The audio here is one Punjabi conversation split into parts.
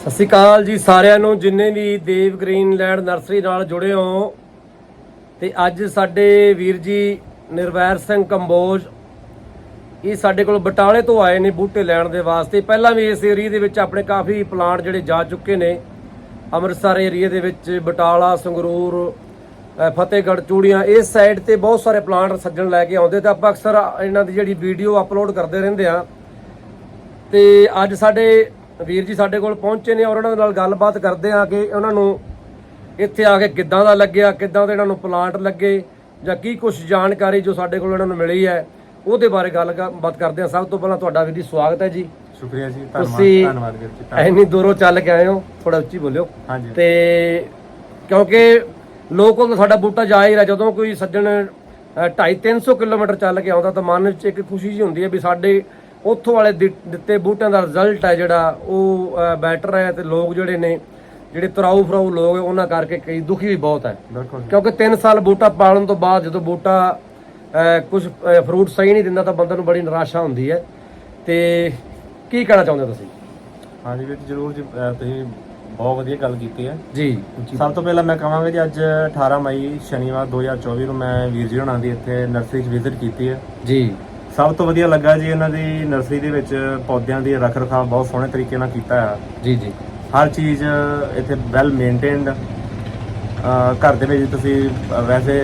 ਸਤਿ ਸ਼੍ਰੀ ਅਕਾਲ ਜੀ ਸਾਰਿਆਂ ਨੂੰ, ਜਿੰਨੇ ਵੀ ਦੇਵ ਗ੍ਰੀਨਲੈਂਡ ਨਰਸਰੀ ਨਾਲ ਜੁੜੇ ਹੋ। ਤੇ ਅੱਜ ਸਾਡੇ ਵੀਰ ਜੀ ਨਿਰਵੈਰ ਸਿੰਘ ਕੰਬੋਜ, ਇਹ ਸਾਡੇ ਕੋਲ ਬਟਾਲੇ ਤੋਂ ਆਏ ਨੇ ਬੂਟੇ ਲੈਣ ਦੇ ਵਾਸਤੇ। ਪਹਿਲਾਂ ਵੀ ਇਸ ਏਰੀਆ ਦੇ ਵਿੱਚ ਆਪਣੇ ਕਾਫੀ ਪਲਾਂਟ ਜਿਹੜੇ ਜਾ ਚੁੱਕੇ ਨੇ। ਅੰਮ੍ਰਿਤਸਰ ਏਰੀਆ ਦੇ ਵਿੱਚ ਬਟਾਲਾ, ਸੰਗਰੂਰ ਫਤਿਹਗੜ੍ਹ, ਚੂੜੀਆਂ, ਇਸ ਸਾਈਡ ਤੇ ਬਹੁਤ ਸਾਰੇ ਪਲਾਂਟ ਸੱਜਣ ਲੈ ਕੇ ਆਉਂਦੇ ਤਾਂ ਆਪਾਂ ਅਕਸਰ ਇਹਨਾਂ ਦੀ ਜਿਹੜੀ ਵੀਡੀਓ ਅਪਲੋਡ ਕਰਦੇ ਰਹਿੰਦੇ ਆ। ਤੇ ਅੱਜ ਸਾਡੇ ਵੀਰ ਜੀ ਸਾਡੇ ਕੋਲ ਪਹੁੰਚੇ ਨੇ ਔਰ ਉਹਨਾਂ ਨਾਲ ਗੱਲਬਾਤ ਕਰਦੇ ਆ ਕਿ ਉਹਨਾਂ ਨੂੰ ਇੱਥੇ ਆ ਕੇ ਕਿੱਦਾਂ ਦਾ ਲੱਗਿਆ ਕਿੱਦਾਂ ਦੇ ਇਹਨਾਂ ਨੂੰ ਪਲਾਂਟ ਲੱਗੇ ਜਾਂ ਕੀ ਕੁਝ ਜਾਣਕਾਰੀ ਜੋ ਸਾਡੇ ਕੋਲ ਇਹਨਾਂ ਨੂੰ ਮਿਲੀ ਹੈ ਉਹਦੇ ਬਾਰੇ ਗੱਲਬਾਤ ਕਰਦੇ ਆ ਸਭ ਤੋਂ ਪਹਿਲਾਂ ਤੁਹਾਡਾ ਵੀਰ ਜੀ ਸਵਾਗਤ ਹੈ ਜੀ। ਸ਼ੁਕਰੀਆ ਜੀ ਤੁਸੀਂ- ਧੰਨਵਾਦ ਧੰਨਵਾਦ ਵੀਰ ਜੀ। ਐਨੀ ਦੂਰੋਂ ਚੱਲ ਕੇ ਆਏ ਹੋ ਥੋੜਾ ਉੱਚੀ ਬੋਲਿਓ। ਹਾਂਜੀ। ਤੇ ਕਿਉਂਕਿ ਲੋਕਲ ਤਾਂ ਸਾਡਾ ਬੂਟਾ ਜਾ ਹੀ ਰਿਹਾ ਜਦੋਂ ਕੋਈ ਸੱਜਣ 2.5 300 ਕਿਲੋਮੀਟਰ ਚੱਲ ਕੇ ਆਉਂਦਾ ਤਾਂ ਮਨ ਵਿੱਚ ਇੱਕ ਖੁਸ਼ੀ ਜੀ ਹੁੰਦੀ ਹੈ ਵੀ ਸਾਡੇ ਉੱਥੋਂ ਵਾਲੇ ਦਿੱਤੇ ਬੂਟਿਆਂ ਦਾ ਰਿਜ਼ਲਟ ਹੈ ਜਿਹੜਾ ਉਹ ਬੈਟਰ ਹੈ ਤੇ ਲੋਕ ਜਿਹੜੇ ਨੇ ਜਿਹੜੇ ਤਰਾਊ ਫਰਾਊ ਲੋਕ ਉਹਨਾਂ ਕਰਕੇ ਕਈ ਦੁਖੀ ਵੀ ਬਹੁਤ ਹੈ। ਕਿਉਂਕਿ 3 ਸਾਲ ਬੂਟਾ ਪਾਲਣ ਤੋਂ ਬਾਅਦ ਜਦੋਂ ਬੂਟਾ ਕੁਝ ਫਰੂਟ ਸਹੀ ਨਹੀਂ ਦਿੰਦਾ ਤਾਂ ਬੰਦੇ ਨੂੰ ਬੜੀ ਨਿਰਾਸ਼ਾ ਹੁੰਦੀ ਹੈ। ਤੇ ਕੀ ਕਹਿਣਾ ਚਾਹੁੰਦੇ ਹੋ ਤੁਸੀਂ? ਹਾਂਜੀ ਵੀਰ ਜਰੂਰ ਜੀ ਤੁਸੀਂ ਬਹੁਤ ਵਧੀਆ ਗੱਲ ਕੀਤੀ ਹੈ। ਜੀ। ਸਭ ਤੋਂ ਪਹਿਲਾਂ ਮੈਂ ਕਹਾਂਗਾ ਜੀ ਅੱਜ 18 ਮਈ ਸ਼ਨੀਵਾਰ 2024 ਨੂੰ ਮੈਂ ਵੀਰ ਜੀ ਹੋਣਾ ਦੀ ਇੱਥੇ ਨਰਸਰੀ 'ਚ ਵਿਜ਼ਿਟ ਕੀਤੀ ਹੈ। ਜੀ। ਸਭ ਤੋਂ ਵਧੀਆ ਲੱਗਾ ਜੀ ਇਹਨਾਂ ਦੀ ਨਰਸਰੀ ਦੇ ਵਿੱਚ ਪੌਦਿਆਂ ਦੀ ਰੱਖ ਰਖਾਵ ਬਹੁਤ ਸੋਹਣੇ ਤਰੀਕੇ ਨਾਲ ਕੀਤਾ ਹੈ ਜੀ ਜੀ। ਹਰ ਚੀਜ਼ ਇੱਥੇ ਵੈਲ ਮੇਨਟੇਨਡ ਘਰ ਦੇ ਵਿੱਚ ਤੁਸੀਂ ਵੈਸੇ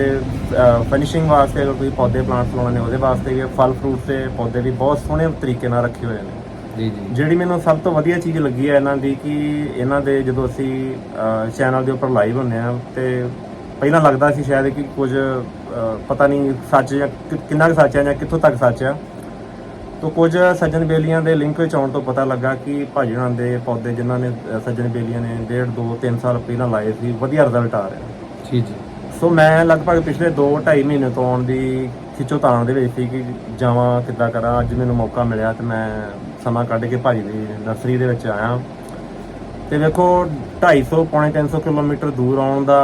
ਫਿਨਿਸ਼ਿੰਗ ਵਾਸਤੇ ਅਗਰ ਤੁਸੀਂ ਪੌਦੇ ਪਲਾਂਟਸ ਲਾਉਣੇ ਨੇ ਉਹਦੇ ਵਾਸਤੇ ਵੀ ਫਲ ਫਰੂਟ ਦੇ ਪੌਦੇ ਵੀ ਬਹੁਤ ਸੋਹਣੇ ਤਰੀਕੇ ਨਾਲ ਰੱਖੇ ਹੋਏ ਨੇ। ਜੀ ਜੀ। ਜਿਹੜੀ ਮੈਨੂੰ ਸਭ ਤੋਂ ਵਧੀਆ ਚੀਜ਼ ਲੱਗੀ ਹੈ ਇਹਨਾਂ ਦੀ ਕਿ ਇਹਨਾਂ ਦੇ ਜਦੋਂ ਅਸੀਂ ਚੈਨਲ ਦੇ ਉੱਪਰ ਲਾਈਵ ਹੁੰਨੇ ਆ ਤੇ ਪਹਿਲਾਂ ਲੱਗਦਾ ਸੀ ਸ਼ਾਇਦ ਕਿ ਕੁਝ ਪਤਾ ਨਹੀਂ ਸੱਚ ਜਾਂ ਕਿੰਨਾ ਕੁ ਸੱਚ ਹੈ ਜਾਂ ਕਿੱਥੋਂ ਤੱਕ ਸੱਚ ਹੈ। ਤੋ ਕੁਝ ਸੱਜਣ ਬੇਲੀਆਂ ਦੇ ਲਿੰਕ ਵਿੱਚ ਆਉਣ ਤੋਂ ਪਤਾ ਲੱਗਾ ਕਿ ਭਾਜਣਾਂ ਦੇ ਪੌਦੇ ਜਿਨ੍ਹਾਂ ਨੇ ਸੱਜਣ ਬੇਲੀਆਂ ਨੇ ਡੇਢ 2 3 ਸਾਲ ਪਹਿਲਾਂ ਲਾਏ ਸੀ ਵਧੀਆ ਰਿਜ਼ਲਟ ਆ ਰਿਹਾ ਜੀ ਜੀ। ਸੋ ਮੈਂ ਲਗਭਗ ਪਿਛਲੇ 2 2.5 ਮਹੀਨੇ ਤੋਂ ਆਉਣ ਦੀ ਖਿੱਚੋਤਾਣ ਦੇ ਵਿੱਚ ਸੀ ਕਿ ਜਾਵਾਂ ਕਿੱਦਾਂ ਕਰਾਂ ਅੱਜ ਮੈਨੂੰ ਮੌਕਾ ਮਿਲਿਆ ਤੇ ਮੈਂ ਸਮਾਂ ਕੱਢ ਕੇ ਭਾਜੀ ਦੀ ਨਰਸਰੀ ਦੇ ਵਿੱਚ ਆਇਆ। ਤੇ ਵੇਖੋ 250 ਪੌਣੇ 300 ਕਿਲੋਮੀਟਰ ਦੂਰ ਆਉਣ ਦਾ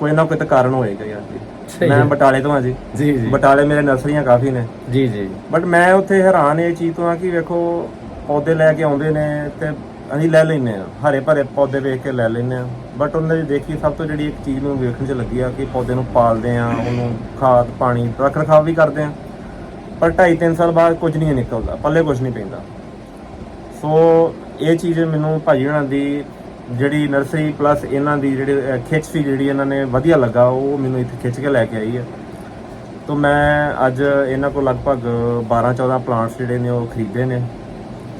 ਕੋਈ ਨਾ ਕੋਈ ਤਾਂ ਕਾਰਨ ਹੋਏਗਾ ਯਾਰ ਜੀ। ਮੈਂ। ਬਟਾਲੇ ਤੋਂ ਆ ਜੀ। ਜੀ ਜੀ। ਬਟਾਲੇ ਮੇਰੇ ਨਰਸਰੀਆਂ ਕਾਫੀ ਨੇ। ਜੀ ਜੀ। ਬਟ ਮੈਂ ਉੱਥੇ ਹੈਰਾਨ ਇਹ ਚੀਜ਼ ਤੋਂ ਆ ਕਿ ਵੇਖੋ ਪੌਦੇ ਲੈ ਕੇ ਆਉਂਦੇ ਨੇ ਤੇ ਅਸੀਂ ਲੈ ਲੈਂਦੇ ਆ ਹਰੇ ਭਰੇ ਪੌਦੇ ਵੇਖ ਕੇ ਲੈ ਲੈਂਦੇ ਆ ਬਟ ਉਹਨਾਂ ਦੀ ਦੇਖੀ ਸਭ ਤੋਂ ਜਿਹੜੀ ਇੱਕ ਚੀਜ਼ ਨੂੰ ਵੇਖਣ 'ਚ ਲੱਗੀ ਆ ਕਿ ਪੌਦੇ ਨੂੰ ਪਾਲਦੇ ਆ ਉਹਨੂੰ ਖਾਦ ਪਾਣੀ ਰੱਖ ਰਖਾਵ ਵੀ ਕਰਦੇ ਆ ਪਰ 2.5 3 ਸਾਲ ਬਾਅਦ ਕੁਝ ਨਹੀਂ ਨਿਕਲਦਾ ਪੱਲੇ ਕੁਝ ਨਹੀਂ ਪੈਂਦਾ। ਸੋ ਇਹ ਚੀਜ਼ ਮੈਨੂੰ ਭਾਜੀ ਹੁਣਾਂ ਦੀ ਜਿਹੜੀ ਨਰਸਰੀ ਪਲੱਸ ਇਹਨਾਂ ਦੀ ਜਿਹੜੀ ਖਿੱਚ ਸੀ ਜਿਹੜੀ ਇਹਨਾਂ ਨੇ ਵਧੀਆ ਲੱਗਾ, ਉਹ ਮੈਨੂੰ ਇੱਥੇ ਖਿੱਚ ਕੇ ਲੈ ਕੇ ਆਈ ਹੈ। ਤੋ ਮੈਂ ਅੱਜ ਇਹਨਾਂ ਕੋਲ ਲਗਭਗ 12 14 ਪਲਾਂਟਸ ਜਿਹੜੇ ਨੇ ਉਹ ਖਰੀਦੇ ਨੇ।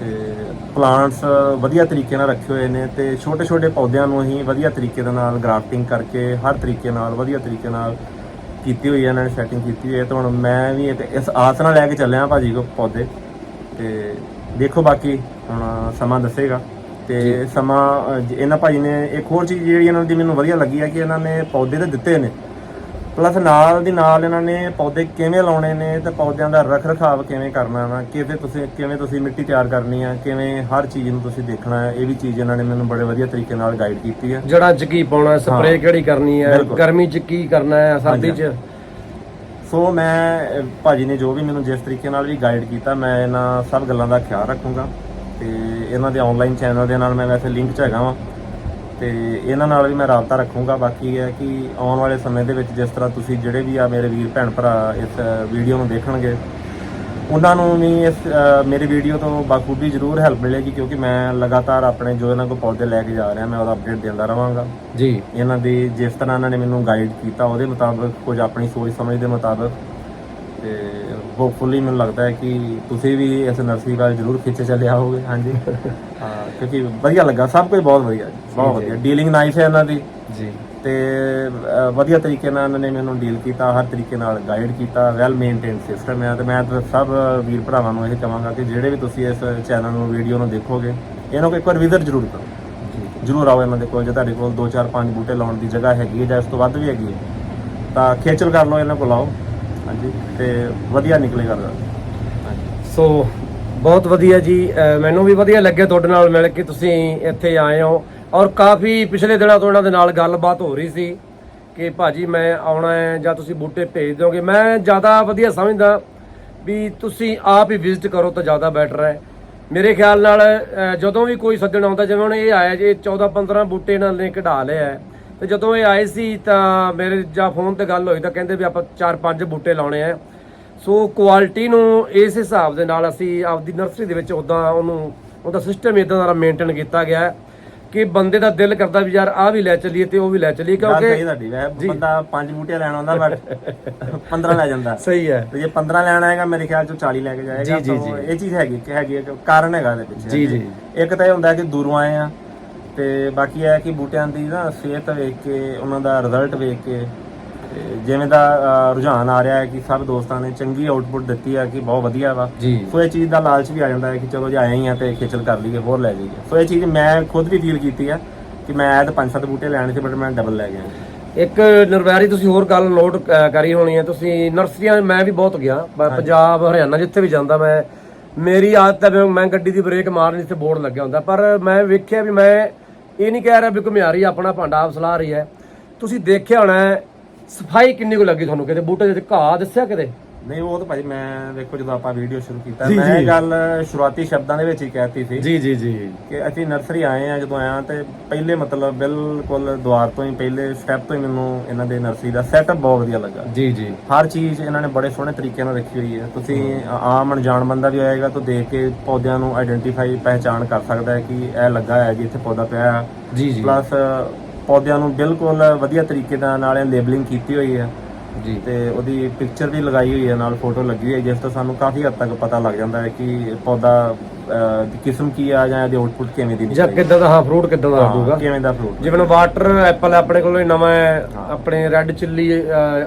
ਤੇ ਪਲਾਂਟਸ ਵਧੀਆ ਤਰੀਕੇ ਨਾਲ ਰੱਖੇ ਹੋਏ ਨੇ ਤੇ ਛੋਟੇ ਛੋਟੇ ਪੌਦਿਆਂ ਨੂੰ ਅਸੀਂ ਵਧੀਆ ਤਰੀਕੇ ਦੇ ਨਾਲ ਗ੍ਰਾਫਟਿੰਗ ਕਰਕੇ ਹਰ ਤਰੀਕੇ ਨਾਲ ਵਧੀਆ ਤਰੀਕੇ ਨਾਲ ਕੀਤੀ ਹੋਈ ਹੈ, ਇਹਨਾਂ ਨੇ ਸੈਟਿੰਗ ਕੀਤੀ ਹੋਈ ਹੈ। ਤੇ ਹੁਣ ਮੈਂ ਵੀ ਇਹ- ਇਸ ਆਸ ਨਾਲ ਲੈ ਕੇ ਚੱਲਿਆ ਭਾਜੀ ਕੋ ਪੌਦੇ। ਤੇ ਦੇਖੋ ਬਾਕੀ, ਹੁਣ ਸਮਾਂ ਦੱਸੇਗਾ। ਤੇ ਸਮਾਂ ਅ, ਜ- ਇਹਨਾਂ ਭਾਜੀ ਨੇ ਇੱਕ ਹੋਰ ਚੀਜ਼ ਜਿਹੜੀ ਇਹਨਾਂ ਦੀ ਮੈਨੂੰ ਵਧੀਆ ਲੱਗੀ ਹੈ ਕਿ ਇਹਨਾਂ ਨੇ ਪੌਦੇ ਤੇ ਦਿੱਤੇ ਨੇ ਪਲੱਸ ਨਾਲ ਦੀ ਨਾਲ ਇਹਨਾਂ ਨੇ ਪੌਦੇ ਕਿਵੇਂ ਲਾਉਣੇ ਨੇ ਤੇ ਪੌਦਿਆਂ ਦਾ ਰੱਖ ਰਖਾਵ ਕਿਵੇਂ ਕਰਨਾ ਵਾ ਕਿਵੇਂ ਤੁਸੀਂ ਕਿਵੇਂ ਤੁਸੀਂ ਮਿੱਟੀ ਤਿਆਰ ਕਰਨੀ ਆ ਕਿਵੇਂ ਹਰ ਚੀਜ਼ ਨੂੰ ਤੁਸੀਂ ਦੇਖਣਾ ਹੈ ਇਹ ਵੀ ਚੀਜ਼ ਇਹਨਾਂ ਨੇ ਮੈਨੂੰ ਬੜੇ ਵਧੀਆ ਤਰੀਕੇ ਨਾਲ ਗਾਈਡ ਕੀਤੀ ਹੈ ਜੜਾਂ ਚ ਕੀ ਪਾਉਣਾ ਹੈ ਸਪਰੇਅ ਹਾਂ। ਕਿਹੜੀ ਕਰਨੀ ਹੈ ਬਿਲਕੁਲ। ਗਰਮੀ ਚ ਕੀ ਕਰਨਾ ਹੈ ਸਰਦੀ ਚ ਸੋ ਮੈਂ ਭਾਜੀ ਨੇ ਜੋ ਵੀ ਮੈਨੂੰ ਜਿਸ ਤਰੀਕੇ ਨਾਲ ਵੀ ਗਾਈਡ ਕੀਤਾ ਮੈਂ ਇਹਨਾਂ ਸਭ ਗੱਲਾਂ ਦਾ ਖਿਆਲ ਰੱਖੂੰਗਾ ਤੇ ਇਹਨਾਂ ਦੇ ਆਨਲਾਈਨ ਚੈਨਲ ਦੇ ਨਾਲ ਮੈਂ ਵੈਸੇ ਲਿੰਕ 'ਚ ਹੈਗਾ ਵਾਂ। ਤੇ ਇਹਨਾਂ ਨਾਲ ਵੀ ਮੈਂ ਰਾਬਤਾ ਰੱਖੂੰਗਾ। ਬਾਕੀ ਇਹ ਹੈ ਕਿ ਆਉਣ ਵਾਲੇ ਸਮੇਂ ਦੇ ਵਿੱਚ ਜਿਸ ਤਰ੍ਹਾਂ ਤੁਸੀਂ ਜਿਹੜੇ ਵੀ ਆ ਮੇਰੇ ਵੀਰ ਭੈਣ ਭਰਾ ਇਸ ਵੀਡੀਓ ਨੂੰ ਦੇਖਣਗੇ ਉਹਨਾਂ ਨੂੰ ਵੀ ਇਸ ਮੇਰੀ ਵੀਡੀਓ ਤੋਂ ਬਾਖੂਬੀ ਜ਼ਰੂਰ ਹੈਲਪ ਮਿਲੇਗੀ ਕਿਉਂਕਿ ਮੈਂ ਲਗਾਤਾਰ ਆਪਣੇ ਜੋ ਇਹਨਾਂ ਕੋਲ ਪੌਦੇ ਲੈ ਕੇ ਜਾ ਰਿਹਾ ਮੈਂ ਉਹਦਾ ਅਪਡੇਟ ਦਿੰਦਾ ਰਵਾਂਗਾ ਜੀ। ਇਹਨਾਂ ਦੀ ਜਿਸ ਤਰ੍ਹਾਂ ਇਹਨਾਂ ਨੇ ਮੈਨੂੰ ਗਾਈਡ ਕੀਤਾ ਉਹਦੇ ਮੁਤਾਬਕ ਕੁਝ ਆਪਣੀ ਸੋਚ ਸਮਝ ਦੇ ਮੁਤਾਬਕ ਤੇ ਹੋਪਫੁਲੀ ਮੈਨੂੰ ਲੱਗਦਾ ਹੈ ਕਿ ਤੁਸੀਂ ਵੀ ਇਸ ਨਰਸਰੀ ਵੱਲ ਜ਼ਰੂਰ ਖਿੱਚੇ ਚੱਲੇ ਆਓਗੇ ਹਾਂਜੀ। ਹਾਂ ਕਿਉਂਕਿ ਵਧੀਆ ਲੱਗਾ ਸਭ ਕੁਝ ਬਹੁਤ ਵਧੀਆ ਬਹੁਤ ਵਧੀਆ। ਡੀਲਿੰਗ ਨਾਈਸ ਹੈ ਇਹਨਾਂ ਦੀ। ਜੀ। ਤੇ ਵਧੀਆ ਤਰੀਕੇ ਨਾਲ ਇਹਨਾਂ ਨੇ ਮੈਨੂੰ ਡੀਲ ਕੀਤਾ ਹਰ ਤਰੀਕੇ ਨਾਲ ਗਾਈਡ ਕੀਤਾ ਵੈਲ ਮੇਨਟੇਨ ਸਿਸਟਮ ਹੈ ਤੇ ਮੈਂ ਤਾਂ ਸਭ ਵੀਰ ਭਰਾਵਾਂ ਨੂੰ ਇਹ ਕਹਾਂਗਾ ਕਿ ਜਿਹੜੇ ਵੀ ਤੁਸੀਂ ਇਸ ਚੈਨਲ ਨੂੰ ਵੀਡੀਓ ਨੂੰ ਦੇਖੋਗੇ ਇਹਨਾਂ ਨੂੰ ਇੱਕ ਵਾਰ ਵਿਜ਼ਿਟ ਜ਼ਰੂਰ ਕਰੋ। ਜ਼ਰੂਰ ਆਓ ਇਹਨਾਂ ਦੇ ਕੋਲ ਜੇ ਤੁਹਾਡੇ ਕੋਲ 2 4 5 ਬੂਟੇ ਲਾਉਣ ਦੀ ਜਗ੍ਹਾ ਹੈਗੀ ਹੈ ਜਾਂ ਇਸ ਤੋਂ ਵੱਧ ਵੀ ਹੈਗੀ ਹੈ ਤਾਂ ਖੇਚਲ ਕਰ ਲਓ ਇਹਨਾਂ ਕੋਲ ਆਓ। ਹਾਂਜੀ ਤੇ ਵਧੀਆ ਨਿਕਲੇਗਾ ਰਿਜ਼ਲਟ ਹਾਂਜੀ। ਸੋ ਬਹੁਤ ਵਧੀਆ ਜੀ ਅਹ ਮੈਨੂੰ ਵੀ ਵਧੀਆ ਲੱਗਿਆ ਤੁਹਾਡੇ ਨਾਲ ਮਿਲ ਕੇ ਤੁਸੀਂ ਇੱਥੇ ਆਏ ਹੋ। ਔਰ ਕਾਫੀ ਪਿਛਲੇ ਦਿਨਾਂ ਤੋਂ ਇਹਨਾਂ ਦੇ ਨਾਲ ਗੱਲਬਾਤ ਹੋ ਰਹੀ ਸੀ ਕਿ ਭਾਜੀ ਮੈਂ ਆਉਣਾ ਹੈ ਜਾਂ ਤੁਸੀਂ ਬੂਟੇ ਭੇਜ ਦਿਓਗੇ। ਮੈਂ ਜ਼ਿਆਦਾ ਵਧੀਆ ਸਮਝਦਾ ਵੀ ਤੁਸੀਂ ਆਪ ਹੀ ਵਿਜ਼ਿਟ ਕਰੋ ਤਾਂ ਜ਼ਿਆਦਾ ਬੈਟਰ ਹੈ। ਮੇਰੇ ਖਿਆਲ ਨਾਲ ਅ, ਜਦੋਂ ਵੀ ਕੋਈ ਸੱਜਣ ਆਉਂਦਾ ਜਿਵੇਂ ਹੁਣ ਇਹ ਆਇਆ ਜੇ 14 15 ਬੂਟੇ ਇਹਨਾਂ ਨੇ ਕਢਾ ਲਿਆ ਹੈ। ਤੇ ਜਦੋਂ ਇਹ ਆਏ ਸੀ ਤਾਂ ਮੇਰੇ ਜਾਂ ਫੋਨ ਤੇ ਗੱਲ ਹੋਈ ਤਾਂ ਕਹਿੰਦੇ ਵੀ ਆਪਾਂ 4-5 ਬੂਟੇ ਲਾਉਣੇ ਆ। ਸੋ ਕੁਆਲਿਟੀ ਨੂੰ ਇਸ ਹਿਸਾਬ ਦੇ ਨਾਲ ਅਸੀਂ ਆਪਦੀ ਨਰਸਰੀ ਦੇ ਵਿੱਚ ਉਦਾਂ ਉਹਨੂੰ ਉਹਦਾ ਸਿਸਟਮ ਇਦਾਂ ਦਾ ਮੇਨਟੇਨ ਕੀਤਾ ਗਿਆ ਹੈ ਕਿ ਬੰਦੇ ਦਾ ਦਿਲ ਕਰਦਾ ਵੀ ਯਾਰ ਆਹ ਵੀ ਲੈ ਚੱਲੀਏ ਤੇ ਉਹ ਵੀ ਲੈ ਚੱਲੀਏ ਸਹੀ ਕਿਉਂਕਿ ਤੁਹਾਡੀ ਵੈ ਬੰਦਾ ਪੰਜ ਬੂਟੇ ਲੈਣ ਆਉਂਦਾ ਬਟ 15 ਲੈ ਜਾਂਦਾ। ਸਹੀ ਹੈ। ਤੇ ਜੇ 15 ਲੈਣਾ ਹੈਗਾ ਮੇਰੇ ਖਿਆਲ ਚ 40 ਲੈ ਕੇ ਜਾਏਗਾ ਤਾਂ ਇਹ ਚੀਜ਼ ਹੈਗੀ ਕਿ ਹੈਗੀ ਕਾਰਨ ਹੈਗਾ ਇਹਦੇ ਪਿੱਛੇ। ਜੀ, ਜੀ। ਇੱਕ ਤਾਂ ਇਹ ਹੁੰਦਾ ਕਿ ਦੂਰੋਂ ਆਏ ਆ ਤੇ ਬਾਕੀ ਇਹ ਹੈ ਕਿ ਬੂਟਿਆਂ ਦੀ ਨਾ ਸਿਹਤ ਵੇਖ ਕੇ ਉਹਨਾਂ ਦਾ ਰਿਜ਼ਲਟ ਵੇਖ ਕੇ ਜਿਵੇਂ ਦਾ ਰੁਝਾਨ ਆ ਰਿਹਾ ਹੈ ਕਿ ਸਭ ਦੋਸਤਾਂ ਨੇ ਚੰਗੀ ਆਊਟਪੁੱਟ ਦਿੱਤੀ ਹੈ ਕਿ ਬਹੁਤ ਵਧੀਆ ਵਾ। ਸੋ ਇਹ ਚੀਜ਼ ਦਾ ਲਾਲਚ ਵੀ ਆ ਜਾਂਦਾ ਹੈ ਕਿ ਚਲੋ ਜੇ ਆਏ ਹੀ ਆ ਤੇ ਖੇਚਲ ਕਰ ਲਈਏ ਹੋਰ ਲੈ ਜਾਈਏ ਸੋ ਇਹ ਚੀਜ਼ ਮੈਂ ਖੁਦ ਵੀ ਫੀਲ ਕੀਤੀ ਆ ਕਿ ਮੈਂ ਤਾਂ ਪੰਜ ਸੱਤ ਬੂਟੇ ਲੈਣੇ ਸੀ ਬਟ ਮੈਂ ਡਬਲ ਲੈ ਗਿਆ। ਇੱਕ ਨਿਰਵੈਰੀ ਤੁਸੀਂ ਹੋਰ ਗੱਲ ਨੋਟ ਕਰੀ ਹੋਣੀ ਹੈ। ਤੁਸੀਂ ਨਰਸਰੀਆਂ ਮੈਂ ਵੀ ਬਹੁਤ ਗਿਆ। ਪੰਜਾਬ ਹਰਿਆਣਾ ਜਿੱਥੇ ਵੀ ਜਾਂਦਾ ਮੈਂ ਮੇਰੀ ਆਦਤ ਹੈ ਮੈਂ ਗੱਡੀ ਦੀ ਬ੍ਰੇਕ ਮਾਰਨੀ ਤੇ ਬੋਰਡ ਲੱਗਿਆ ਹੁੰਦਾ। ਪਰ ਮੈਂ ਵੇਖਿਆ ਵੀ ਮੈਂ ਇਹ ਨਹੀਂ ਕਹਿ ਰਿਹਾ ਵੀ ਘੁਮਿਆਰੀ ਆਪਣਾ ਭਾਂਡਾ ਆਪ ਸਲਾਹ ਰਹੀ ਹੈ। ਤੁਸੀਂ ਦੇਖਿਆ ਹੋਣਾ ਸਫ਼ਾਈ ਕਿੰਨੀ ਕੁ ਲੱਗੀ ਤੁਹਾਨੂੰ ਕਿਤੇ? ਬੂਟੇ ਦੇ ਘਾਹ ਦੱਸਿਆ ਕਿਤੇ? ਨਹੀਂ ਉਹ ਤਾਂ ਭਾਜੀ ਮੈਂ ਦੇਖੋ ਜਦੋਂ ਆਪਾਂ ਵੀਡੀਓ ਸ਼ੁਰੂ ਕੀਤਾ ਜੀ, ਮੈਂ ਇਹ। ਗੱਲ ਸ਼ੁਰੂਆਤੀ ਸ਼ਬਦਾਂ ਦੇ ਵਿੱਚ ਹੀ ਕਹਿਤੀ ਸੀ ਜੀ ਜੀ ਜੀ। ਕਿ ਅਸੀਂ ਨਰਸਰੀ ਆਏ ਆ ਜਦੋਂ ਆਇਆ ਤੇ ਪਹਿਲੇ ਮਤਲਬ ਬਿਲਕੁਲ ਦੁਆਰ ਤੋਂ ਹੀ ਪਹਿਲੇ ਸਟੈਪ ਤੋਂ ਹੀ ਮੈਨੂੰ ਇਹਨਾਂ ਦੇ ਨਰਸਰੀ ਦਾ ਸੈਟਅਪ ਬਹੁਤ ਵਧੀਆ ਲੱਗਾ। ਜੀ ਜੀ। ਹਰ ਚੀਜ਼ ਇਹਨਾਂ ਨੇ ਬੜੇ ਸੋਹਣੇ ਤਰੀਕੇ ਨਾਲ ਰੱਖੀ ਹੋਈ ਹੈ। ਤੁਸੀਂ ਆਮ ਅਣਜਾਣ ਬੰਦਾ ਵੀ ਹੋਏਗਾ ਤਾਂ ਦੇਖ ਕੇ ਪੌਦਿਆਂ ਨੂੰ ਆਇਡੈਂਟੀਫਾਈ ਪਹਿਚਾਣ ਕਰ ਸਕਦਾ ਹੈ ਕਿ ਇਹ ਲੱਗਾ ਹੈ ਜੀ ਇੱਥੇ ਪੌਦਾ ਪਿਆ ਹੈ। ਜੀ ਜੀ। ਪਲੱਸ ਪੌਦਿਆਂ ਨੂੰ ਬਿਲਕੁਲ ਵਧੀਆ ਤਰੀਕੇ ਦੇ ਨਾਲ ਲੇਬਲਿੰਗ ਕੀਤੀ ਹੋਈ ਹੈ। ਜੀ। ਤੇ ਉਹਦੀ ਪਿਕਚਰ ਵੀ ਲਗਾਈ ਹੋਈ ਹੈ ਨਾਲ ਫੋਟੋ ਲੱਗੀ ਹੋਈ ਹੈ ਜਿਸ ਤੋਂ ਸਾਨੂੰ ਕਾਫੀ ਹੱਦ ਤੱਕ ਪਤਾ ਲੱਗ ਜਾਂਦਾ ਹੈ ਕਿ ਪੌਦਾ ਅਹ, ਦੀ ਕਿਸਮ ਕੀ ਆ ਜਾਂ ਇਹਦੀ ਆਊਟਪੁੱਟ ਕਿਵੇਂ ਦੀ ਜਾਂ ਨਿਕਲੇਗੀ। ਕਿੱਦਾਂ ਦਾ ਹਾਂ ਫਰੂਟ ਕਿੱਦਾਂ ਦਾ ਲੱਗੂਗਾ ਹਾਂ, ਕਿਵੇਂ ਦਾ ਫਰੂਟ ਜਿਵੇਂ ਵਾਟਰ ਐਪਲ ਆਪਣੇ ਕੋਲ ਨਵਾਂ ਹੈ ਆਪਣੇ ਰੈੱਡ ਚਿੱਲੀ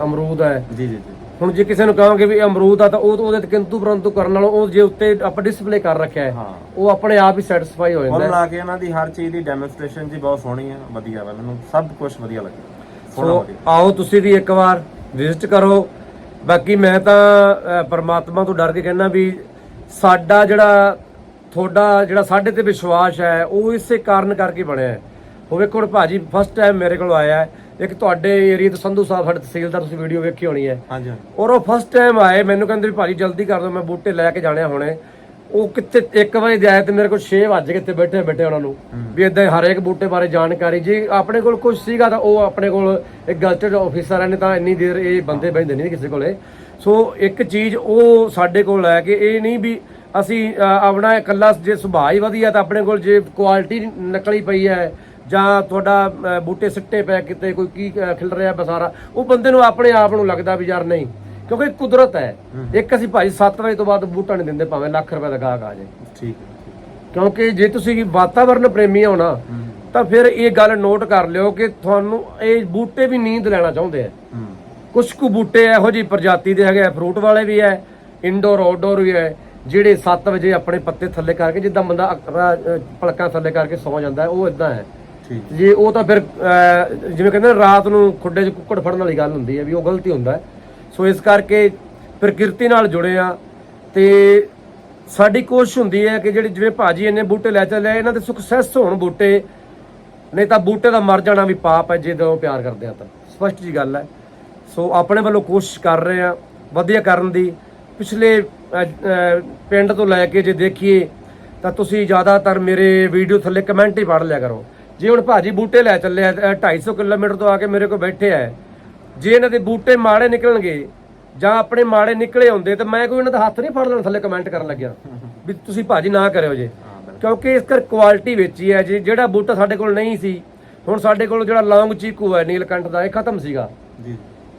ਅਮਰੂਦ ਹੈ। ਜੀ ਜੀ ਜੀ। ਹੁਣ ਜੇ ਕਿਸੇ ਨੂੰ ਕਹਾਂਗੇ ਵੀ ਇਹ ਅਮਰੂਦ ਆ ਤਾਂ ਉਹ ਉਹਦੇ ਤੇ ਕਿੰਤੂ ਪਰੰਤੂ ਕਰਨ ਨਾਲੋਂ ਉਹ ਜੇ ਉੱਤੇ ਆਪਾਂ ਡਿਸਪਲੇ ਕਰ ਰੱਖਿਆ ਹੈ ਹਾਂ। ਉਹ ਆਪਣੇ ਆਪ ਹੀ ਸੈਟੀਸਫਾਈ ਹੋ ਜਾਂਦਾ ਕੁੱਲ ਹੈ। ਲਾ ਕੇ ਇਹਨਾਂ ਦੀ ਹਰ ਚੀਜ਼ ਦੀ ਡੈਮੋਨਸਟ੍ਰੇਸ਼ਨ ਜੀ ਬਹੁਤ ਸੋਹਣੀ ਹੈ ਵਧੀਆ ਵਾ ਮੈਨੂੰ ਸਭ ਕੁਝ ਵਧੀਆ ਲੱਗਿਆ। ਸੋਹਣਾ ਸੋ ਆਓ ਤੁਸੀਂ ਵੀ ਇੱਕ ਵਾਰ। ਵਿਜ਼ਿਟ ਕਰੋ। ਬਾਕੀ ਮੈਂ ਤਾਂ ਪਰਮਾਤਮਾ ਤੋਂ ਡਰ ਕੇ ਕਹਿੰਦਾ ਵੀ ਸਾਡਾ ਜਿਹੜਾ ਤੁਹਾਡਾ ਜਿਹੜਾ ਸਾਡੇ ਤੇ ਵਿਸ਼ਵਾਸ ਹੈ ਉਹ ਇਸੇ ਕਾਰਨ ਕਰਕੇ ਬਣਿਆ ਹੈ। ਉਹ ਵੇਖੋ ਹੁਣ ਭਾਜੀ ਫਸਟ ਟਾਈਮ ਮੇਰੇ ਕੋਲ ਆਇਆ ਇੱਕ ਤੁਹਾਡੇ ਏਰੀਆ ਤੋਂ ਸੰਧੂ ਸਾਹਿਬ ਸਾਡੇ ਤਹਿਸੀਲਦਾਰ ਤੁਸੀਂ ਵੀਡੀਓ ਵੇਖੀ ਹੋਣੀ ਹੈ। ਹਾਂਜੀ ਔਰ ਉਹ ਫਸਟ ਟਾਈਮ ਆਏ ਮੈਨੂੰ ਕਹਿੰਦੇ ਵੀ ਭਾਜੀ ਜਲਦੀ ਕਰ ਦਿਓ ਮੈਂ ਬੂਟੇ ਲੈ ਕੇ ਜਾਣੇ ਹੁਣੇ। ਉਹ ਕਿੱਥੇ 1 ਵਜੇ ਦੇ ਆਏ ਤੇ ਮੇਰੇ ਕੋਲ 6 ਵਜੇ ਕਿੱਥੇ ਬੈਠੇ ਬੈਠੇ ਉਹਨਾਂ ਨੂੰ। ਵੀ ਇਦਾਂ ਹਰੇਕ ਬੂਟੇ ਬਾਰੇ ਜਾਣਕਾਰੀ ਜੇ ਆਪਣੇ ਕੋਲ ਕੁਝ ਸੀਗਾ ਤਾਂ ਉਹ ਆਪਣੇ ਕੋਲ ਇੱਕ ਗਜ਼ਟਡ ਆਫੀਸਰ ਨੇ ਤਾਂ ਇੰਨੀ ਦੇਰ ਇਹ ਬੰਦੇ ਬੈਠਦੇ ਨਹੀਂ ਕਿਸੇ ਕੋਲੇ। ਸੋ ਇੱਕ ਚੀਜ਼ ਉਹ ਸਾਡੇ ਕੋਲ ਹੈ ਕਿ ਇਹ ਨਹੀਂ ਵੀ ਅਸੀਂ ਆਪਣਾ ਇਕੱਲਾ ਜੇ ਸੁਭਾਅ ਹੀ ਵਧੀਆ ਤਾਂ ਆਪਣੇ ਕੋਲ ਜੇ ਕੁਆਲਿਟੀ ਨਕਲੀ ਪਈ ਹੈ ਜਾਂ ਤੁਹਾਡਾ ਬੂਟੇ ਸਿੱਟੇ ਪਏ ਕਿਤੇ ਕੋਈ ਕੀ ਖਿਲ ਰਿਹਾ ਬਸਾਰਾ ਉਹ ਬੰਦੇ ਨੂੰ ਆਪਣੇ ਆਪ ਨੂੰ ਲੱਗਦਾ ਵੀ ਯਾਰ ਨਹੀਂ। ਕਿਉਂਕਿ ਕੁਦਰਤ ਹੈ। ਇੱਕ ਅਸੀਂ ਭਾਈ 7 ਵਜੇ ਤੋਂ ਬਾਅਦ ਬੂਟਾ ਨਹੀਂ ਦਿੰਦੇ ਭਾਵੇਂ ਲੱਖ ਰੁਪਏ ਦਾ ਗਾਹਕ ਆ ਜਾਏ। ਠੀਕ। ਕਿਉਂਕਿ ਜੇ ਤੁਸੀਂ ਵਾਤਾਵਰਨ ਪ੍ਰੇਮੀ ਹੋ ਨਾ ਤਾਂ ਫਿਰ ਇਹ ਗੱਲ ਨੋਟ ਕਰ ਲਿਓ ਕਿ ਤੁਹਾਨੂੰ ਇਹ ਬੂਟੇ ਵੀ ਨੀਂਦ ਲੈਣਾ ਚਾਹੁੰਦੇ ਆ। ਕੁਝ ਕੁ ਬੂਟੇ ਇਹੋ ਜਿਹੀ ਪ੍ਰਜਾਤੀ ਦੇ ਹੈਗੇ ਫਰੂਟ ਵਾਲੇ ਵੀ ਹੈ ਇੰਡੋਰ ਆਊਟਡੋਰ ਵੀ ਹੈ ਜਿਹੜੇ 7 ਵਜੇ ਆਪਣੇ ਪੱਤੇ ਥੱਲੇ ਕਰਕੇ ਜਿੱਦਾਂ ਬੰਦਾ ਪਲਕਾਂ ਥੱਲੇ ਕਰਕੇ ਸੌ ਜਾਂਦਾ ਉਹ ਇਦਾਂ ਹੈ। ਜੇ ਉਹ ਤਾਂ ਫਿਰ ਜਿਵੇਂ ਕਹਿੰਦੇ ਰਾਤ ਨੂੰ ਖੁੱਡੇ 'ਚ ਕੁੱਕੜ ਫੜਨ ਵਾਲੀ ਗੱਲ ਹੁੰਦੀ ਹੈ ਵੀ ਉਹ ਗਲਤੀ ਹੁੰਦਾ ਹੈ। ਸੋ ਇਸ ਕਰਕੇ ਪ੍ਰਕਿਰਤੀ ਨਾਲ ਜੁੜੇ ਆ ਤੇ ਸਾਡੀ ਕੋਸ਼ਿਸ਼ ਹੁੰਦੀ ਹੈ ਕਿ ਜਿਹੜੇ ਜਿਵੇਂ ਭਾਜੀ ਇਹਨੇ ਬੂਟੇ ਲੈ ਚੱਲੇ ਇਹਨਾਂ ਦੇ ਸਕਸੈਸ ਹੋਣ ਬੂਟੇ ਨਹੀਂ ਤਾਂ ਬੂਟੇ ਦਾ ਮਰ ਜਾਣਾ ਵੀ ਪਾਪ ਹੈ ਜੇ ਦਿਲੋਂ ਪਿਆਰ ਕਰਦੇ ਆ ਤਾਂ। ਸਪਸ਼ਟ ਜੀ ਗੱਲ ਹੈ। ਸੋ ਆਪਣੇ ਵੱਲੋਂ ਕੋਸ਼ਿਸ਼ ਕਰ ਰਹੇ ਆ ਵਧੀਆ ਕਰਨ ਦੀ। ਪਿਛਲੇ ਪਿੰਡ ਤੋਂ ਲੈ ਕੇ ਜੇ ਦੇਖੀਏ ਤਾਂ ਤੁਸੀਂ ਜ਼ਿਆਦਾਤਰ ਮੇਰੇ ਵੀਡੀਓ ਥੱਲੇ ਕਮੈਂਟ ਹੀ ਪੜ੍ਹ ਲਿਆ ਕਰੋ। ਜੇ ਹੁਣ ਭਾਜੀ ਬੂਟੇ ਲੈ ਚੱਲੇ ਆ ਅਹ, 250 ਕਿਲੋਮੀਟਰ ਤੋਂ ਆ ਕੇ ਮੇਰੇ ਕੋਲ ਬੈਠੇ ਆ ਜੇ ਇਹਨਾਂ ਦੇ ਬੂਟੇ ਮਾੜੇ ਨਿਕਲਣਗੇ ਜਾਂ ਆਪਣੇ ਮਾੜੇ ਨਿਕਲੇ ਹੁੰਦੇ ਤਾਂ ਮੈਂ ਕੋਈ ਇਹਨਾਂ ਦਾ ਹੱਥ ਨਹੀਂ ਫੜ ਲੈਣਾ ਥੱਲੇ ਕਮੈਂਟ ਕਰਨ ਲੱਗਿਆ। ਵੀ ਤੁਸੀਂ ਭਾਜੀ ਨਾ ਕਰਿਓ ਜੇ। ਕਿਉਂਕਿ ਇਸ ਕਰ ਕੁਆਲਿਟੀ ਵਿੱਚ ਹੀ ਹੈ ਜੀ ਜਿਹੜਾ ਬੂਟਾ ਸਾਡੇ ਕੋਲ ਨਹੀਂ ਸੀ ਹੁਣ ਸਾਡੇ ਕੋਲ ਜਿਹੜਾ ਲੌਂਗ ਚੀਕੂ ਹੈ ਨੀਲਕੰਠ ਦਾ ਇਹ ਖਤਮ ਸੀਗਾ। ਜੀ।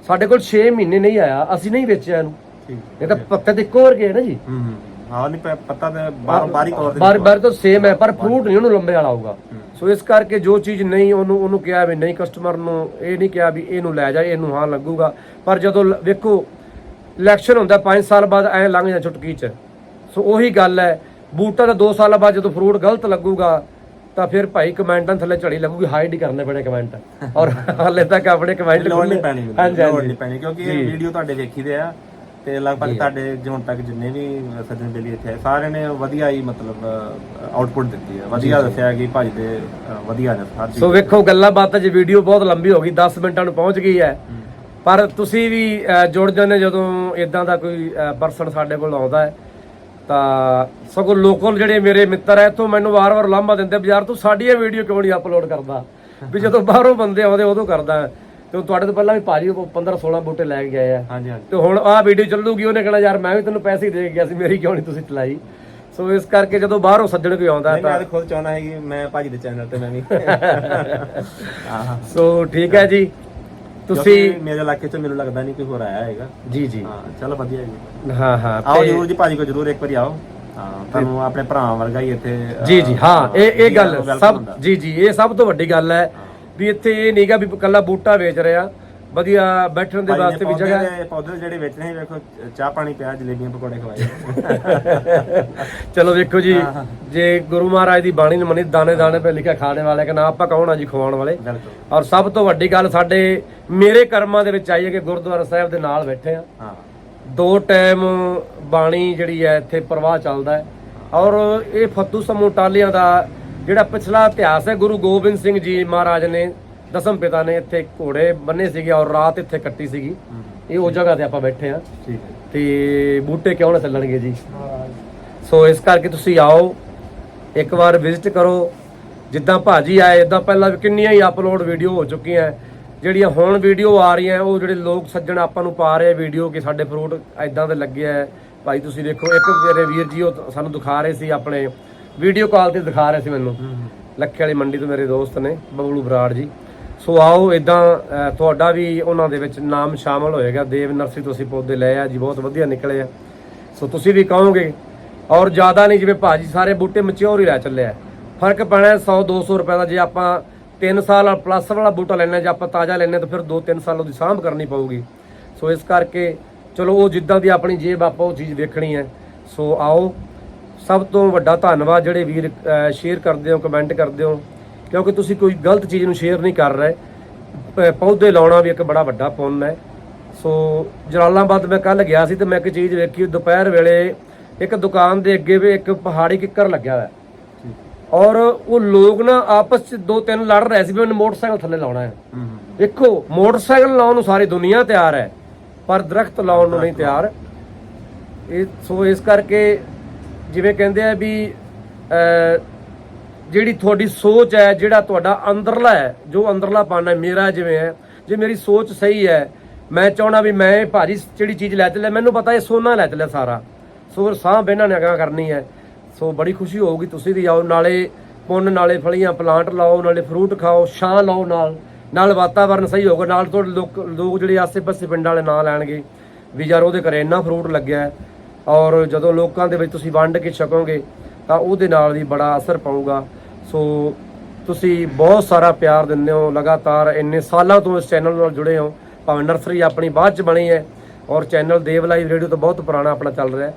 ਸਾਡੇ ਕੋਲ 6 ਮਹੀਨੇ ਨਹੀਂ ਆਇਆ ਅਸੀਂ ਨਹੀਂ ਵੇਚਿਆ ਇਹਨੂੰ। ਇਹ ਤਾਂ ਪੱਤੇ ਤੇ ਕੋਰ ਗਏ ਨਾ ਜੀ। ਹੂੰ। ਹੂੰ ਨਹੀਂ ਪ- ਪੱਤਾ ਤੇ ਬਾਰ ਬਾਰੀ ਤੌਰ ਤੇ ਬਾਰ ਬਾਰ ਤਾਂ ਸੇਮ ਹੈ ਪਰ ਫਰੂਟ ਨਹੀਂ ਉਹਨੂੰ ਲੰਬੇ ਵਾਲਾ ਹੋਊਗਾ। ਸੋ ਇਸ ਕਰਕੇ ਜੋ ਚੀਜ਼ ਨਹੀਂ ਉਹਨੂੰ ਉਹਨੂੰ ਕਿਹਾ ਵੀ ਨਹੀਂ ਕਸਟਮਰ ਨੂੰ ਇਹ ਨਹੀਂ ਕਿਹਾ ਵੀ ਇਹਨੂੰ ਲੈ ਜਾ ਇਹਨੂੰ ਹਾਂ ਲੱਗੂਗਾ। ਪਰ ਜਦੋਂ ਲ- ਵੇਖੋ ਇਲੈਕਸ਼ਨ ਹੁੰਦਾ 5 ਸਾਲ ਬਾਅਦ ਐ ਲੰਘ ਜਾ ਚੁਟਕੀ ਚ। ਸੋ ਉਹੀ ਗੱਲ ਹੈ ਬੂਟਾ ਦਾ 2 ਸਾਲਾਂ ਬਾਅਦ ਜਦੋਂ ਫਰੂਟ ਗਲਤ ਲੱਗੂਗਾ ਤਾਂ ਫਿਰ ਭਾਈ ਕਮੈਂਟਾਂ ਥੱਲੇ ਝੜੀ ਲੱਗੂਗੀ ਹਾਈਡ ਹੀ ਕਰਨੇ ਪੈਣੇ ਕਮੈਂਟ। ਔਰ ਹਾਲੇ ਤੱਕ ਆਪਣੇ ਕਮੈਂਟ ਲੋੜ ਨਹੀਂ ਪੈਣੀ ਹਾਂਜੀ ਲੋੜ ਹਾਂਜੀ। ਨਹੀਂ ਪੈਣੀ ਕਿਉਂਕਿ ਇਹ ਵੀਡੀਓ ਤੁਹਾਡੇ ਵੇਖੀਦੇ ਆ। ਤੇ ਲਗਭਗ ਤੁਹਾਡੇ ਜਿਉਂ ਤੱਕ ਜਿੰਨੇ ਵੀ ਸੱਜਣ ਬੇਲੀ ਇੱਥੇ ਆਏ ਸਾਰਿਆਂ ਨੇ ਵਧੀਆ ਹੀ ਮਤਲਬ ਆਊਟਪੁੱਟ ਦਿੱਤੀ ਹੈ। ਵਧੀਆ ਦੱਸਿਆ ਕਿ ਭਾਜੀ ਦੇ ਵਧੀਆ ਨੇ ਚੀਜ਼ ਸੋ ਵੇਖੋ ਗੱਲਾਂ ਬਾਤਾਂ 'ਚ ਵੀਡੀਓ ਬਹੁਤ ਲੰਬੀ ਹੋ ਗਈ 10 ਮਿੰਟਾਂ ਨੂੰ ਪਹੁੰਚ ਗਈ ਹੈ। ਪਰ ਤੁਸੀਂ ਵੀ ਜੁੜ ਜਾਂਦੇ ਜਦੋਂ ਇਦਾਂ ਦਾ ਕੋਈ ਪਰਸਨ ਸਾਡੇ ਕੋਲ ਆਉਂਦਾ ਹੈ ਤਾਂ ਸਗੋਂ ਲੋਕਲ ਜਿਹੜੇ ਮੇਰੇ ਮਿੱਤਰ ਐ ਇੱਥੋਂ ਮੈਨੂੰ ਵਾਰ-ਵਾਰ ਲਾਂਭਾ ਦਿੰਦੇ ਯਾਰ ਤੂੰ ਸਾਡੀਆਂ ਵੀਡੀਓ ਕਿਉਂ ਨਹੀਂ ਅਪਲੋਡ ਕਰਦਾ? ਵੀ ਜਦੋਂ ਬਾਹਰੋਂ ਬੰਦੇ ਆਉਂਦੇ ਉਦੋਂ ਕਰਦਾ। ਤੇ ਤੁਹਾਡੇ ਤੋਂ ਪਹਿਲਾਂ ਵੀ ਭਾਜੀ 15 16 ਬੂਟੇ ਲੈ ਕੇ ਗਏ ਆ। ਹਾਂਜੀ ਹਾਂਜੀ। ਤੇ ਹੁਣ ਆਹ ਵੀਡੀਓ ਚੱਲੂਗੀ ਉਹਨੇ ਕਹਿਣਾ ਯਾਰ ਮੈਂ ਵੀ ਤੈਨੂੰ ਪੈਸੇ ਹੀ ਦੇ ਕੇ ਗਿਆ ਸੀ ਮੇਰੀ ਕਿਉਂ ਨਹੀਂ ਤੁਸੀਂ ਚਲਾਈ? ਸੋ ਇਸ ਕਰਕੇ ਜਦੋਂ ਬਾਹਰੋਂ ਸੱਜਣ ਕੋਈ ਆਉਂਦਾ ਤਾਂ ਮੈਂ ਤਾਂ ਖੁਦ ਚਾਹਣਾ ਹੈ ਕਿ ਮੈਂ ਭਾਜੀ ਦੇ ਚੈਨਲ ਤੇ ਮੈਂ ਵੀ। ਹਾਂ। ਸੋ ਠੀਕ ਹੈ ਜੀ। ਤੁਸੀਂ ਮੇਰੇ ਇਲਾਕੇ 'ਚ ਮੈਨੂੰ ਲੱਗਦਾ ਨਹੀਂ ਕੋਈ ਹੋਰ ਆਇਆ ਹੈਗਾ। ਜੀ ਜੀ। ਹਾਂ ਚਲੋ ਵਧੀਆ ਜੀ। ਹਾਂ ਹਾਂ ਆਓ ਜਰੂਰ ਜੀ ਭਾਜੀ ਕੋ ਜਰੂਰ ਇੱਕ ਵਾਰੀ ਆਓ। ਹਾਂ ਤੁਹਾਨੂੰ ਆਪਣੇ ਭਰਾ ਵਰਗਾ ਹੀ ਇੱਥੇ ਜੀ ਜੀ ਹਾਂ ਇਹ ਇਹ ਗੱਲ ਸਭ। ਜੀ ਜੀ ਇਹ ਸਭ ਤੋਂ ਵੱਡੀ ਗੱਲ ਹੈ ਵੀ ਇੱਥੇ ਇਹ ਨਹੀਂਗਾ ਵੀ ਕੱਲਾ ਬੂਟਾ ਵੇਚ ਰਿਹਾ। ਵਧੀਆ ਬੈਠਣ ਦੇ ਵਾਸਤੇ ਵੀ ਜਗ੍ਹਾ। ਦੇ- ਪੌਦੇ ਜਿਹੜੇ ਵੇਚਣੇ ਵੇਖੋ ਚਾਹ ਪਾਣੀ ਪਿਆ ਜਲੇਬੀਆਂ ਪਕੌੜੇ ਖਵਾਏ। ਚਲੋ ਵੇਖੋ ਜੀ ਹਾਂ, ਹਾਂ। ਜੇ ਗੁਰੂ ਮਹਾਰਾਜ ਦੀ ਬਾਣੀ ਨੂੰ ਮੰਨੀ ਦਾਣੇ ਦਾਣੇ ਤੇ ਲਿਖਿਆ ਖਾਣੇ ਵਾਲੇ ਕਿ ਨਾ ਆਪਾਂ ਕੌਣ ਆ ਜੀ ਖਵਾਉਣ ਵਾਲੇ? ਔਰ ਸਭ ਤੋਂ ਵੱਡੀ ਗੱਲ ਸਾਡੇ ਮੇਰੇ ਕਰਮਾਂ ਦੇ ਵਿੱਚ ਆਈ ਹੈ ਕਿ ਗੁਰਦੁਆਰਾ ਸਾਹਿਬ ਦੇ ਨਾਲ ਬੈਠੇ ਆ। ਹਾਂ। ਦੋ ਟਾਈਮ ਬਾਣੀ ਜਿਹੜੀ ਹੈ ਇੱਥੇ ਪ੍ਰਵਾਹ ਚੱਲਦਾ ਹੈ। ਔਰ ਇਹ ਫੱਤੂ ਸਮੂਹ ਟਾਲੀਆਂ ਦਾ ਜਿਹੜਾ ਪਿਛਲਾ ਇਤਿਹਾਸ ਹੈ ਗੁਰੂ ਗੋਬਿੰਦ ਸਿੰਘ ਜੀ ਮਹਾਰਾਜ ਨੇ ਦਸਮ ਪਿਤਾ ਨੇ ਇੱਥੇ ਘੋੜੇ ਬੰਨੇ ਸੀਗੇ ਔਰ ਰਾਤ ਇੱਥੇ ਕੱਟੀ ਸੀਗੀ। ਇਹ ਉਹ ਜਗ੍ਹਾ ਤੇ ਆਪਾਂ ਬੈਠੇ ਆ ਠੀਕ ਹੈ। ਤੇ ਬੂਟੇ ਕਿਉਂ ਨਾ ਚੱਲਣਗੇ ਜੀ? ਸੋ ਇਸ ਕਰਕੇ ਤੁਸੀਂ ਆਓ ਇੱਕ ਵਾਰ ਵਿਜ਼ਿਟ ਕਰੋ। ਜਿੱਦਾਂ ਭਾਜੀ ਆਏ ਇਦਾਂ ਪਹਿਲਾਂ ਵੀ ਕਿੰਨੀਆਂ ਹੀ ਅਪਲੋਡ ਵੀਡੀਓ ਹੋ ਚੁੱਕੀਆਂ। ਜਿਹੜੀਆਂ ਹੁਣ ਵੀਡੀਓ ਆ ਰਹੀਆਂ ਉਹ ਜਿਹੜੇ ਲੋਕ ਸੱਜਣ ਆਪਾਂ ਨੂੰ ਪਾ ਰਹੇ ਵੀਡੀਓ ਕਿ ਸਾਡੇ ਫਰੂਟ ਐਦਾਂ ਦੇ ਲੱਗੇ ਆ। ਭਾਈ ਤੁਸੀਂ ਦੇਖੋ ਇੱਕ ਮੇਰੇ ਵੀਰ ਜੀ ਉਹ ਸਾਨੂੰ ਦਿਖਾ ਰਹੇ ਸੀ ਆਪਣੇ ਵੀਡੀਓ ਕਾਲ ਤੇ ਦਿਖਾ ਰਹੇ ਸੀ ਮੈਨੂੰ। ਲੱਖੇ ਵਾਲੀ ਮੰਡੀ ਤੋਂ ਮੇਰੇ ਦੋਸਤ ਨੇ ਬਬਲੂ ਬਰਾੜ ਜੀ। ਸੋ ਆਓ ਇਦਾਂ ਤੁਹਾਡਾ ਵੀ ਉਹਨਾਂ ਦੇ ਵਿੱਚ ਨਾਮ ਸ਼ਾਮਲ ਹੋਏਗਾ। ਦੇਵ ਨਰਸਰੀ ਤੋਂ ਅਸੀਂ ਪੌਦੇ ਲਏ ਆ ਜੀ ਬਹੁਤ ਵਧੀਆ ਨਿਕਲੇ ਆ। ਸੋ ਤੁਸੀਂ ਵੀ ਕਹੋਗੇ ਔਰ ਜ਼ਿਆਦਾ ਨਹੀਂ ਜਿਵੇਂ ਭਾਜੀ ਸਾਰੇ ਬੂਟੇ ਮਚਿਓਰ ਹੀ ਲੈ ਚੱਲੇ ਆ। ਫ਼ਰਕ ਪੈਣਾ 100 200 ਰੁਪਏ ਦਾ ਜੇ ਆਪਾਂ 3 ਸਾਲ ਪਲੱਸ ਵਾਲਾ ਬੂਟਾ ਲੈਣਾ ਜੇ ਆਪਾਂ ਤਾਜ਼ਾ ਲੈਣਾ ਤਾਂ ਫਿਰ 2-3 ਸਾਲ ਉਹਦੀ ਸਾਂਭ ਕਰਨੀ ਪਊਗੀ। ਸੋ ਇਸ ਕਰਕੇ ਚਲੋ ਉਹ ਜਿੱਦਾਂ ਦੀ ਆਪਣੀ ਜੇਬ ਆਪਾਂ ਉਹ ਚੀਜ਼ ਵੇਖਣੀ ਹੈ। ਸੋ ਆਓ ਸਭ ਤੋਂ ਵੱਡਾ ਧੰਨਵਾਦ ਜਿਹੜੇ ਵੀਰ ਸ਼ੇਅਰ ਕਰਦੇ ਹੋ ਕਮੈਂਟ ਕਰਦੇ ਹੋ ਕਿਉਂਕਿ ਤੁਸੀਂ ਕੋਈ ਗਲਤ ਚੀਜ਼ ਨੂੰ ਸ਼ੇਅਰ ਨਹੀਂ ਕਰ ਰਹੇ। ਪੌਦੇ ਲਾਉਣਾ ਵੀ ਇੱਕ ਬੜਾ ਵੱਡਾ ਪੁੰਨ ਹੈ। ਸੋ ਜਲਾਲਾਬਾਦ ਮੈਂ ਕੱਲ ਗਿਆ ਸੀ ਤੇ ਮੈਂ ਇੱਕ ਚੀਜ਼ ਵੇਖੀ ਦੁਪਹਿਰ ਵੇਲੇ ਇੱਕ ਦੁਕਾਨ ਦੇ ਅੱਗੇ ਵੀ ਇੱਕ ਪਹਾੜੀ ਕਿੱਕਰ ਲੱਗਿਆ ਹੋਇਆ। ਔਰ ਉਹ ਲੋਕ ਨਾ ਆਪਸ ਚ ਦੋ ਤਿੰਨ ਲੜ ਰਹੇ ਸੀ ਵੀ ਉਹਨੇ ਮੋਟਰਸਾਈਕਲ ਥੱਲੇ ਲਾਉਣਾ ਹੈ। ਦੇਖੋ ਮੋਟਰਸਾਈਕਲ ਲਾਉਣ ਨੂੰ ਸਾਰੀ ਦੁਨੀਆ ਤਿਆਰ ਹੈ ਪਰ ਦਰਖਤ ਲਾਉਣ ਨੂੰ ਨਹੀਂ ਤਿਆਰ। ਇਹ ਸੋ ਇਸ ਕਰਕੇ ਜਿਵੇਂ ਕਹਿੰਦੇ ਆ ਵੀ ਜਿਹੜੀ ਤੁਹਾਡੀ ਸੋਚ ਹੈ, ਜਿਹੜਾ ਤੁਹਾਡਾ ਅੰਦਰਲਾ ਹੈ, ਜੋ ਅੰਦਰਲਾ ਪਨ ਹੈ, ਮੇਰਾ ਜਿਵੇਂ ਹੈ, ਜੇ ਮੇਰੀ ਸੋਚ ਸਹੀ ਹੈ, ਮੈਂ ਚਾਹਣਾ ਵੀ ਮੈਂ ਭਾਰੀ ਜਿਹੜੀ ਚੀਜ਼ ਲੈ ਚੱਲਿਆ, ਮੈਨੂੰ ਪਤਾ ਇਹ ਸੋਨਾ ਲੈ ਚੱਲਿਆ ਸਾਰਾ। ਸੋ ਸਾਹ ਇਹਨਾਂ ਨੇ ਅਗਾਂਹ ਕਰਨੀ ਹੈ। ਸੋ ਬੜੀ ਖੁਸ਼ੀ ਹੋਊਗੀ, ਤੁਸੀਂ ਵੀ ਆਓ, ਨਾਲੇ ਪੁੰਨ, ਨਾਲੇ ਫਲੀਆਂ, ਪਲਾਂਟ ਲਾਓ, ਨਾਲੇ ਫਰੂਟ ਖਾਓ, ਛਾਂ ਲਾਓ ਨਾਲ। ਨਾਲ ਵਾਤਾਵਰਨ ਸਹੀ ਹੋਊਗਾ, ਨਾਲ ਤੁਹਾਡੇ ਲੋਕ ਜਿਹੜੇ ਆਸੇ-ਪਾਸੇ ਪਿੰਡਾਂ ਵਾਲੇ ਨਾਂ ਲੈਣਗੇ, ਵੀ ਯਾਰ ਉਹਦੇ ਘਰੇ ਇੰਨਾ ਫਰੂਟ ਲੱਗਿਆ ਔਰ ਜਦੋਂ ਲੋਕਾਂ ਦੇ ਵਿੱਚ ਤੁਸੀਂ ਵੰਡ ਕੇ ਛਕੋਗੇ, ਤਾਂ ਉਹਦੇ ਨਾਲ ਵੀ ਬੜਾ ਅਸਰ ਪਊਗਾ। ਸੋ ਤੁਸੀਂ ਬਹੁਤ ਸਾਰਾ ਪਿਆਰ ਦਿੰਦੇ ਹੋ, ਲਗਾਤਾਰ ਇੰਨੇ ਸਾਲਾਂ ਤੋਂ ਇਸ ਚੈਨਲ ਨਾਲ ਜੁੜੇ ਹੋ, ਭਾਵੇਂ ਨਰਸਰੀ ਆਪਣੀ ਬਾਅਦ ਚ ਬਣੀ ਹੈ, ਔਰ ਚੈਨਲ ਦੇਵ ਲਾਈਵ ਰੇਡੀਓ ਤੋਂ ਬਹੁਤ ਪੁਰਾਣਾ ਆਪਣਾ ਚੱਲ ਰਿਹਾ ਹੈ।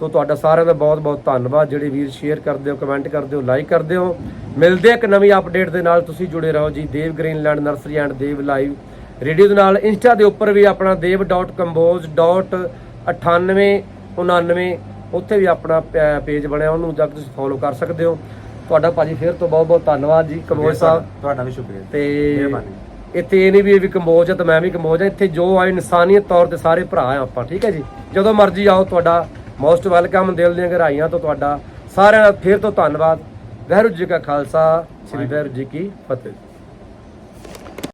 ਸੋ ਤੁਹਾਡਾ ਸਾਰਿਆਂ ਦਾ ਬਹੁਤ ਬਹੁਤ ਧੰਨਵਾਦ। ਜਿਹੜੇ ਵੀਰ ਸ਼ੇਅਰ ਕਰਦੇ ਹੋ ਕਮੈਂਟ ਕਰਦੇ ਹੋ ਲਾਈਕ ਕਰਦੇ ਹੋ, ਮਿਲਦੇ ਇੱਕ ਨਵੀਂ ਅਪਡੇਟ ਦੇ ਨਾਲ ਤੁਸੀਂ ਜੁੜੇ ਰਹੋ ਜੀ, Dev Greenland nursery and Dev live radio ਦੇ ਨਾਲ। ਇੰਸਟਾ ਦੇ ਉੱਪਰ ਵੀ ਆਪਣਾ dev.compose.9899 ਉੱਥੇ ਵੀ ਆਪਣਾ ਪੇਜ ਬਣਿਆ ਉਹਨੂੰ ਜਾ ਕੇ ਤੁਸੀਂ ਫੋਲੋ ਕਰ ਸਕਦੇ ਹੋ। ਤੁਹਾਡਾ ਭਾਜੀ ਫੇਰ ਤੋਂ ਬਹੁਤ ਬਹੁਤ ਧੰਨਵਾਦ ਜੀ ਕੰਬੋਜ ਸਾਹਿਬ। ਤੁਹਾਡਾ ਵੀ ਸ਼ੁਕਰੀਆ ਤੇ ਮਿਹਰਬਾਨੀ। ਇੱਥੇ ਇਹ ਨਹੀਂ ਵੀ ਇਹ ਵੀ ਕੰਬੋਜ ਹੈ ਤੇ ਮੈਂ ਵੀ ਕੰਬੋਜ ਹਾਂ ਇੱਥੇ ਜੋ ਆਏ ਇਨਸਾਨੀਅਤ ਤੌਰ ਤੇ ਸਾਰੇ ਭਰਾ ਆ ਆਪਾਂ ਠੀਕ ਹੈ ਜੀ? ਜਦੋਂ ਮਰਜ਼ੀ ਆਓ ਤੁਹਾਡਾ ਮੋਸਟ ਵੈਲਕਮ ਦਿਲ ਦੀਆਂ ਗਹਿਰਾਈਆਂ ਤੋਂ ਤੁਹਾਡਾ ਸਾਰਿਆਂ ਦਾ ਫੇਰ ਤੋਂ ਧੰਨਵਾਦ। ਵਾਹਿਗੁਰੂ ਜੀ ਕਾ ਖਾਲਸਾ ਸ੍ਰੀ ਵਾਹਿਗੁਰੂ ਜੀ ਕੀ ਫਤਿਹ।